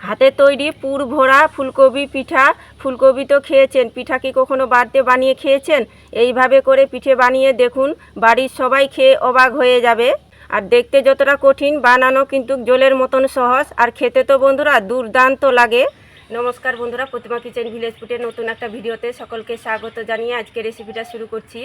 হাতে তৈরি পুর ভরা ফুলকপি পিঠা, ফুলকপি তো খেয়েছেন, পিঠা কি কখনো বাড়িতে বানিয়ে খেয়েছেন? এইভাবে করে পিঠে বানিয়ে দেখুন, বাড়ির সবাই খেয়ে অবাক হয়ে যাবে। আর দেখতে যতটা কঠিন, বানানো কিন্তু জলের মতন সহজ। আর খেতে তো বন্ধুরা দুর্দান্ত লাগে। নমস্কার বন্ধুরা, প্রতিমা কিচেন ভিলেজ ফুটের নতুন একটা ভিডিওতে সকলকে স্বাগত জানিয়ে আজকে রেসিপিটা শুরু করছি।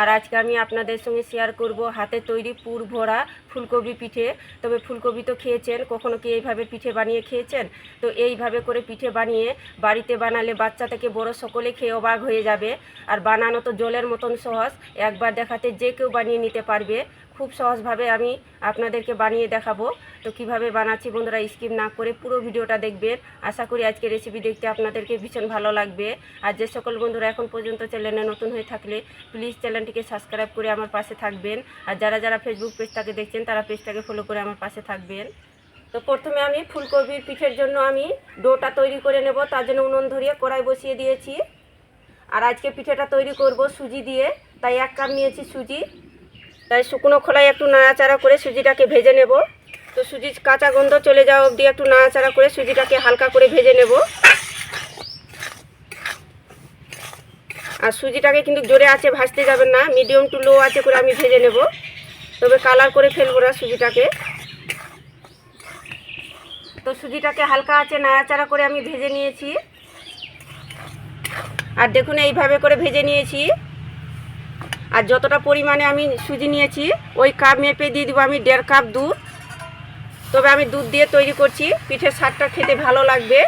আর আজকে আমি আপনাদের সঙ্গে শেয়ার করব হাতে তৈরি পুর ভরা ফুলকপি পিঠে। তবে ফুলকপি তো খেয়েছেন, কখনো কি এইভাবে পিঠে বানিয়ে খেয়েছেন? তো এইভাবে করে পিঠে বানিয়ে বাড়িতে বানালে বাচ্চা থেকে বড় সকলে খেয়ে অবাক হয়ে যাবে। আর বানানো তো জলের মতন সহজ, একবার দেখাতে যে কেউ বানিয়ে নিতে পারবে। খুব সহজভাবে আমি আপনাদেরকে বানিয়ে দেখাবো। তো কীভাবে বানাচ্ছি বন্ধুরা স্কিপ না করে পুরো ভিডিওটা দেখবেন। আশা করি আজকে রেসিপি দেখতে আপনাদেরকে ভীষণ ভালো লাগবে। আর যে সকল বন্ধুরা এখন পর্যন্ত চ্যানেলে নতুন হয়ে থাকলে প্লিজ চ্যানেলটিকে সাবস্ক্রাইব করে আমার পাশে থাকবেন। আর যারা যারা ফেসবুক পেজটাকে দেখছেন, তারা পেজটাকে ফলো করে আমার পাশে থাকবেন। তো প্রথমে আমি ফুলকপির পিঠের জন্য আমি ডোটা তৈরি করে নেব। তার জন্য উনুন ধরিয়ে কড়াই বসিয়ে দিয়েছি। আর আজকে পিঠেটা তৈরি করব সুজি দিয়ে। তাই এক কাপ নিয়েছি সুজি। তাই শুকনো খোলায় একটু নাড়াচাড়া করে সুজিটাকে ভেজে নেব। তো সুজির কাঁচা গন্ধ চলে যাওয়া অবধি একটু নাড়াচাড়া করে সুজিটাকে হালকা করে ভেজে নেব। আর সুজিটাকে কিন্তু জোরে আছে ভাজতে যাবেন না, মিডিয়াম টু লো আছে করে আমি ভেজে নেব। তবে কালার করে ফেলব না সুজিটাকে। তো সুজিটাকে হালকা আছে নাড়াচাড়া করে আমি ভেজে নিয়েছি। আর দেখুন এইভাবে করে ভেজে নিয়েছি। আর যতটা পরিমাণে আমি সুজি নিয়েছি, ওই কাপ মেপে দিয়ে দিব আমি দেড় কাপ দুধ। তবে আমি দুধ দিয়ে তৈরি করছি, পিঠের স্বাদটা খেতে ভালো লাগবে।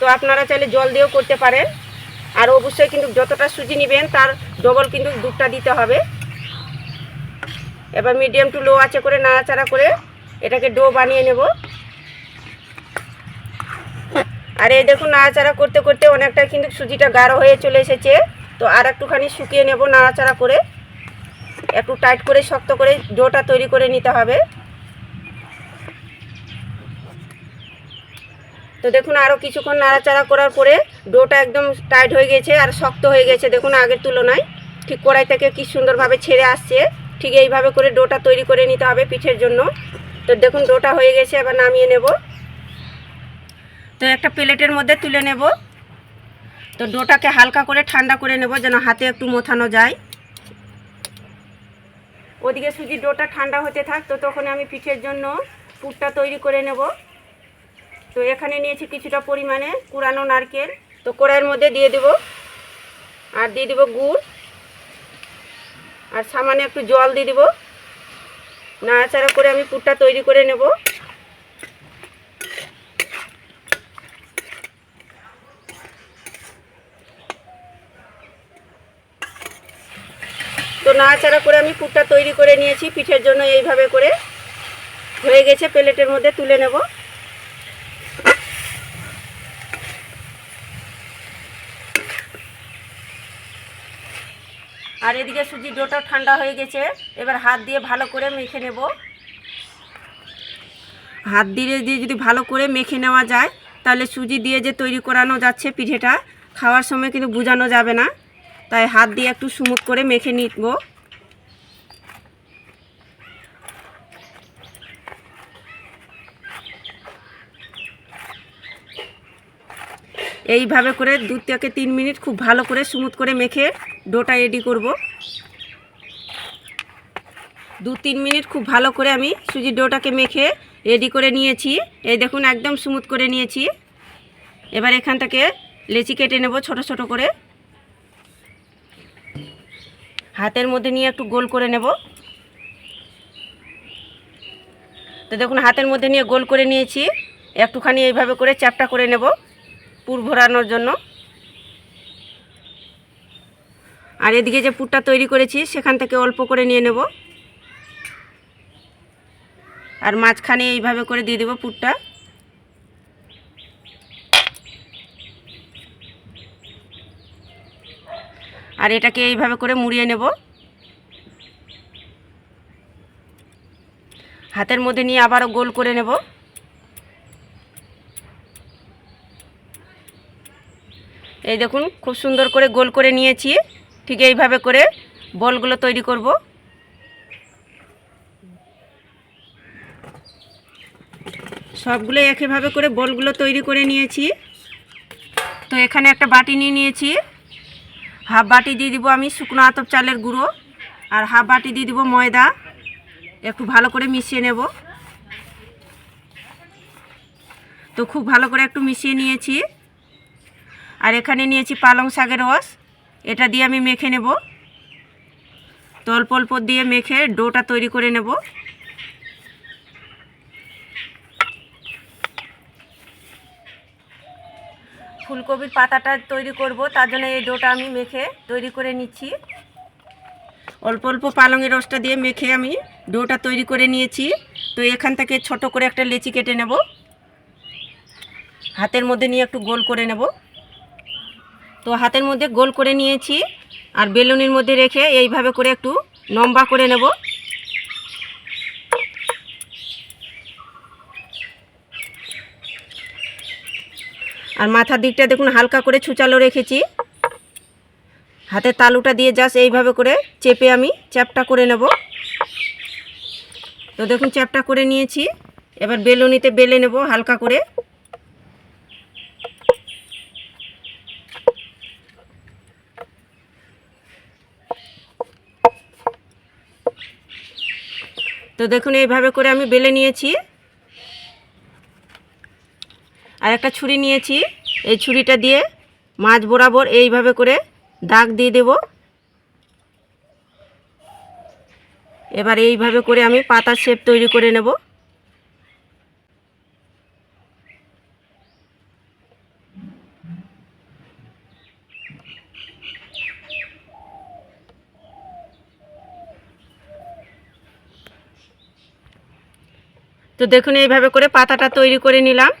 তো আপনারা চাইলে জল দিয়েও করতে পারেন। আর অবশ্যই কিন্তু যতটা সুজি নেবেন, তার ডবল কিন্তু দুধটা দিতে হবে। এবার মিডিয়াম টু লো আছে করে নাড়াচাড়া করে এটাকে ডো বানিয়ে নেব। আর এই দেখুন, নাড়াচাড়া করতে করতে অনেকটা কিন্তু সুজিটা গাঢ় হয়ে চলে এসেছে। তো আর একটুখানি শুকিয়ে নেব নাড়াচাড়া করে। একটু টাইট করে শক্ত করে ডোটা তৈরি করে নিতে হবে। তো দেখুন আরও কিছুক্ষণ নাড়াচাড়া করার পরে ডোটা একদম টাইট হয়ে গেছে আর শক্ত হয়ে গেছে। দেখুন আগের তুলনায় ঠিক কড়াই থেকে কি সুন্দরভাবে ছেড়ে আসছে। ঠিক এইভাবে করে ডোটা তৈরি করে নিতে হবে পিঠের জন্য। তো দেখুন ডোটা হয়ে গেছে, এবার নামিয়ে নেব। তো একটা প্লেটের মধ্যে তুলে নেব। তো ডোটাকে হালকা করে ঠান্ডা করে নেব যেন হাতে একটু মোথানো যায়। ওদিকে সুজির ডোটা ঠান্ডা হতে থাক, তো তখন আমি পিঠের জন্য পুরটা তৈরি করে নেব। তো এখানে নিয়েছি কিছুটা পরিমাণে কুরানো নারকেল। তো কড়াইয়ের মধ্যে দিয়ে দেব, আর দিয়ে দেব গুড়। আর সামান্য একটু জল দিয়ে দেব। নাড়াচাড়া করে আমি পুরটা তৈরি করে নেব। তো নাড়াচাড়া করে আমি পুরটা তৈরি করে নিয়েছি, পিঠের জন্য এইভাবে করে। হয়ে গেছে, প্লেটের মধ্যে তুলে নেব। আর এদিকে সুজির ডোটা ঠান্ডা হয়ে গেছে। এবার হাত দিয়ে ভালো করে মেখে নেব। হাত দিয়ে দিয়ে যদি ভালো করে মেখে নেওয়া যায়, তাহলে সুজি দিয়ে যে তৈরি করানো যাচ্ছে পিঠেটা, খাওয়ার সময় কিন্তু বোঝানো যাবে না। তাই হাত দিয়ে একটু স্মুথ করে মেখে নিব। এইভাবে করে দু থেকে তিন মিনিট খুব ভালো করে স্মুথ করে মেখে ডোটা রেডি করব। দু তিন মিনিট খুব ভালো করে আমি সুজির ডোটাকে মেখে রেডি করে নিয়েছি। এই দেখুন, একদম স্মুথ করে নিয়েছি। এবার এখান থেকে লেচি কেটে নেব ছোট ছোট করে। হাতের মধ্যে নিয়ে একটু গোল করে নেব। তো দেখুন, হাতের মধ্যে নিয়ে গোল করে নিয়েছি। একটুখানি এইভাবে করে চ্যাপটা করে নেব পুর ভরানোর জন্য। আর এদিকে যে পুরটা তৈরি করেছি, সেখান থেকে অল্প করে নিয়ে নেব। আর মাঝখানে এইভাবে করে দিয়ে দেবো পুরটা। আর এটাকে এইভাবে করে মুড়িয়ে নেব। হাতের মধ্যে নিয়ে আবারও গোল করে নেব। এই দেখুন, খুব সুন্দর করে গোল করে নিয়েছি। ঠিক এইভাবে করে বলগুলো তৈরি করব। সবগুলো একইভাবে করে বলগুলো তৈরি করে নিয়েছি। তো এখানে একটা বাটি নিয়ে নিয়েছি। হাফ বাটি দিয়ে দিব আমি শুকনো আতপ চালের গুঁড়ো আর হাফ বাটি দিয়ে দিব ময়দা। একটু ভালো করে মিশিয়ে নেব। তো খুব ভালো করে একটু মিশিয়ে নিয়েছি। আর এখানে নিয়েছি পালং শাকের রস। এটা দিয়ে আমি মেখে নেব। তো অল্প অল্প দিয়ে মেখে ডোটা তৈরি করে নেব। ফুলকপির পাতাটা তৈরি করব, তার জন্য এই ডোটা আমি মেখে তৈরি করে নিচ্ছি। অল্প অল্প পালংয়ের রসটা দিয়ে মেখে আমি ডোটা তৈরি করে নিয়েছি। তো এখান থেকে ছোট করে একটা লেচি কেটে নেব। হাতের মধ্যে নিয়ে একটু গোল করে নেব। তো হাতের মধ্যে গোল করে নিয়েছি, আর বেলুনের মধ্যে রেখে এইভাবে করে একটু লম্বা করে নেব। আর মাথার দিকটা দেখুন, হালকা করে ছুচালো রেখেছি। হাতে তালুটা দিয়ে জাস্ট এইভাবে করে চেপে আমি চ্যাপটা করে নেব। তো দেখুন, চ্যাপটা করে নিয়েছি। এবার বেলুনিতে বেলে নেব হালকা করে। তো দেখুন, এইভাবে করে আমি বেলে নিয়েছি। আর একটা ছুরি নিয়েছি। এই ছুরিটা দিয়ে মাছ বরাবর এইভাবে করে দাগ দিয়ে দেব। এবার এইভাবে করে আমি পাতার শেপ তৈরি করে নেব। তো দেখুন এইভাবে করে পাতাটা তৈরি করে নিলাম।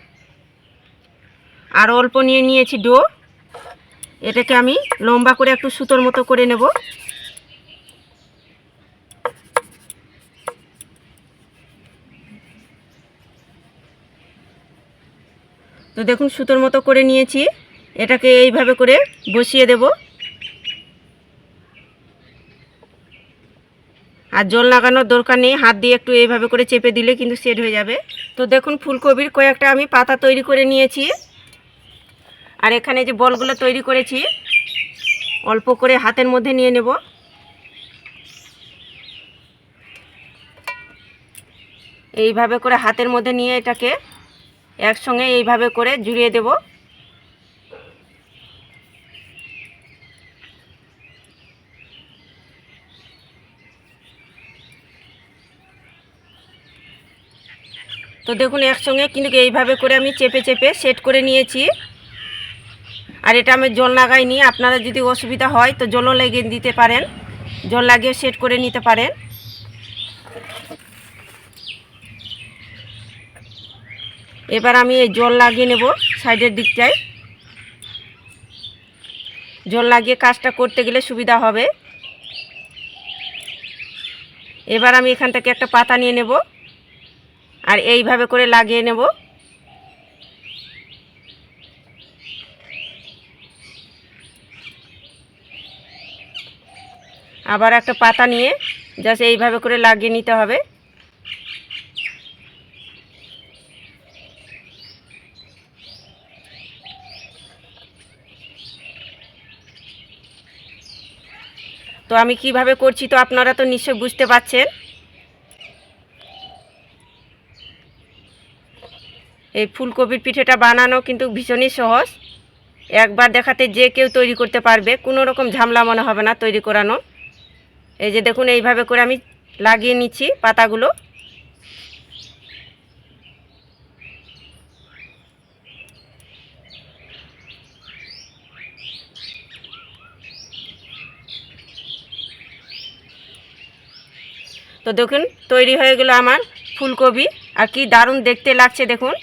আর অল্প নিয়ে নিয়েছি ডো। এটাকে আমি লম্বা করে একটু সুতোর মতো করে নেব। তো দেখুন, সুতোর মতো করে নিয়েছি। এটাকে এইভাবে করে বসিয়ে দেব। আর জল লাগানোর দরকার নেই, হাত দিয়ে একটু এইভাবে করে চেপে দিলে কিন্তু সেট হয়ে যাবে। তো দেখুন, ফুলকপির কয়েকটা আমি পাতা তৈরি করে নিয়েছি। আর এখানে যে বলগুলো তৈরি করেছি, অল্প করে হাতের মধ্যে নিয়ে নেব। এইভাবে করে হাতের মধ্যে নিয়ে এটাকে একসঙ্গে এইভাবে করে জুড়িয়ে দেব। তো দেখুন, একসঙ্গে কিন্তু এইভাবে করে আমি চেপে চেপে সেট করে নিয়েছি। আর এটা আমি জল লাগাইনি আপনারা যদি অসুবিধা হয় তো জলও লাগিয়ে দিতে পারেন। জল লাগিয়ে সেট করে নিতে পারেন। এবার আমি এই জল লাগিয়ে নেব সাইডের দিকটায়। জল লাগিয়ে কাজটা করতে গেলে সুবিধা হবে। এবার আমি এখান থেকে একটা পাতা নিয়ে নেব। আর এইভাবে করে লাগিয়ে নেব। আবার একটা পাতা নিয়ে জাস্ট এইভাবে করে লাগিয়ে নিতে হবে। তো আমি কীভাবে করছি তো আপনারা তো নিশ্চয় বুঝতে পারছেন। এই ফুলকপির পিঠেটা বানানো কিন্তু ভীষণই সহজ। একবার দেখাতে যে কেউ তৈরি করতে পারবে, কোনো রকম ঝামলা মনে হবে না তৈরি করানো এই যে দেখুন, এইভাবে করে আমি লাগিয়ে নিচ্ছি পাতাগুলো। তো দেখুন, তৈরি হয়ে গেল আমার ফুলকপি। আর কি দারুণ দেখতে লাগছে, দেখুন।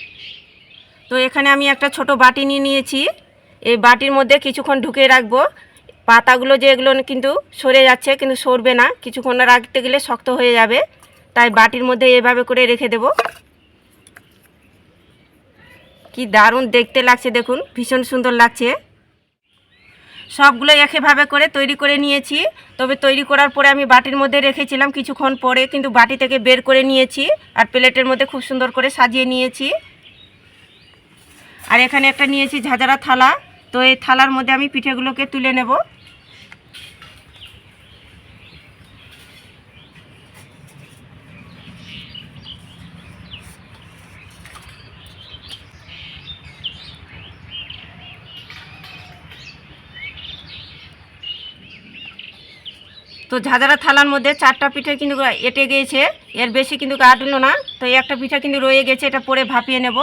তো এখানে আমি একটা ছোট বাটি নিয়ে নিয়েছি। এই বাটির মধ্যে কিছুক্ষণ ঢুকিয়ে রাখব। পাতাগুলো যে এগুলো কিন্তু সরে যাচ্ছে, কিন্তু সরবে না। কিছুক্ষণ রাখতে গেলে শক্ত হয়ে যাবে। তাই বাটির মধ্যে এভাবে করে রেখে দেব। কি দারুণ দেখতে লাগছে, দেখুন। ভীষণ সুন্দর লাগছে। সবগুলো একইভাবে করে তৈরি করে নিয়েছি। তবে তৈরি করার পরে আমি বাটির মধ্যে রেখেছিলাম কিছুক্ষণ পরে, কিন্তু বাটি থেকে বের করে নিয়েছি আর প্লেটের মধ্যে খুব সুন্দর করে সাজিয়ে নিয়েছি। আর এখানে একটা নিয়েছি ঝাঁঝরা থালা। তো এই থালার মধ্যে আমি পিঠেগুলোকে তুলে নেব। তো ঝাঁঝরা থালার মধ্যে চারটা পিঠে কিন্তু এটে গিয়েছে, এর বেশি কিন্তু কাটলো না। তো একটা পিঠা কিন্তু রয়ে গেছে, এটা পরে ভাপিয়ে নেব।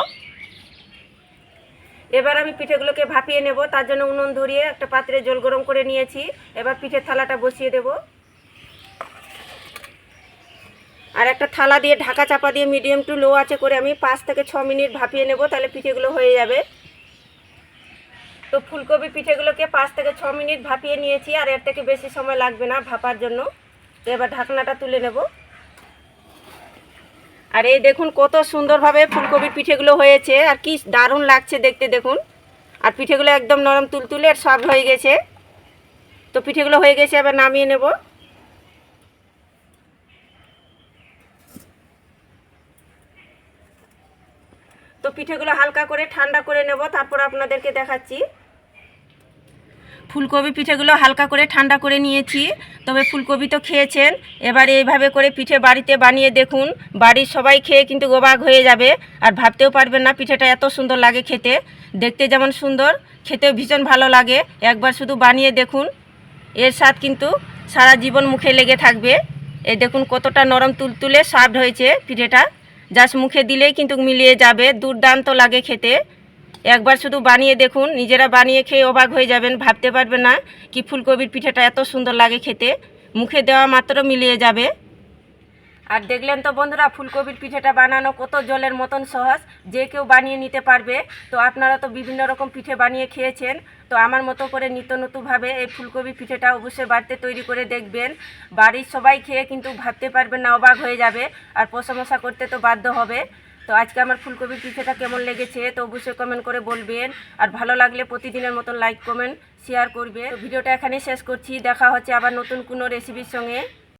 এবার আমি পিঠেগুলোকে ভাপিয়ে নেব, তার জন্য উনুন ধরিয়ে একটা পাত্রে জল গরম করে নিয়েছি। এবার পিঠের থালাটা বসিয়ে দেব। আর একটা থালা দিয়ে ঢাকা চাপা দিয়ে মিডিয়াম টু লো আছে করে আমি পাঁচ থেকে ছ মিনিট ভাপিয়ে নেব, তাহলে পিঠেগুলো হয়ে যাবে। তো ফুলকপি পিঠেগুলোকে পাঁচ থেকে ছ মিনিট ভাপিয়ে নিয়েছি, আর এর থেকে বেশি সময় লাগবে না ভাপার জন্য। তো এবার ঢাকনাটা তুলে নেব। আর এই দেখুন কত সুন্দরভাবে ফুলকপির পিঠেগুলো হয়েছে, আর কি দারুণ লাগছে দেখতে দেখুন। আর পিঠেগুলো একদম নরম তুলতুলে আর সফট হয়ে গেছে। তো পিঠেগুলো হয়ে গেছে, এবার নামিয়ে নেব। তো পিঠেগুলো হালকা করে ঠান্ডা করে নেব, তারপর আপনাদেরকে দেখাচ্ছি। ফুলকপি পিঠেগুলো হালকা করে ঠান্ডা করে নিয়েছি। তবে ফুলকপি তো খেয়েছেন। এবার এইভাবে করে পিঠে বাড়িতে বানিয়ে দেখুন। বাড়ির সবাই খেয়ে কিন্তু গোবাগ হয়ে যাবে। আর ভাবতেও পারবেন না পিঠেটা এত সুন্দর লাগে খেতে। দেখতে যেমন সুন্দর, খেতেও ভীষণ ভালো লাগে। একবার শুধু বানিয়ে দেখুন। এর স্বাদ কিন্তু সারা জীবন মুখে লেগে থাকবে। এই দেখুন কতটা নরম তুলতুলে সফট হয়েছে পিঠেটা। জাস্ট মুখে দিলেই কিন্তু মিলিয়ে যাবে। দুর্দান্ত লাগে খেতে। একবার শুধু বানিয়ে দেখুন, নিজেরা বানিয়ে খেয়ে অবাক হয়ে যাবেন, ভাবতে পারবেন না কি ফুলকপির পিঠেটা এত সুন্দর লাগে খেতে। মুখে দেওয়া মাত্র মিলিয়ে যাবে। আর দেখলেন তো বন্ধুরা, ফুলকপির পিঠেটা বানানো কত জলের মতন সহজ, যে কেউ বানিয়ে নিতে পারবে। তো আপনারা তো বিভিন্ন রকম পিঠে বানিয়ে খেয়েছেন, তো আমার মতো করে নিত্য নতুনভাবে এই ফুলকপি পিঠেটা অবশ্যই বাড়িতে তৈরি করে দেখবেন। বাড়ির সবাই খেয়ে কিন্তু ভাবতে পারবেন না, অবাক হয়ে যাবে, আর প্রশংসা করতে তো বাধ্য হবে। তো আজকে আমার ফুলকপির পিঠেটা কেমন লেগেছে, তো অবশ্যই কমেন্ট করে বলবেন। আর ভালো লাগলে প্রতিদিনের মতন লাইক কমেন্ট শেয়ার করবে ভিডিওটা এখানে শেষ করছি। দেখা হচ্ছে আবার নতুন কোনো রেসিপির সঙ্গে।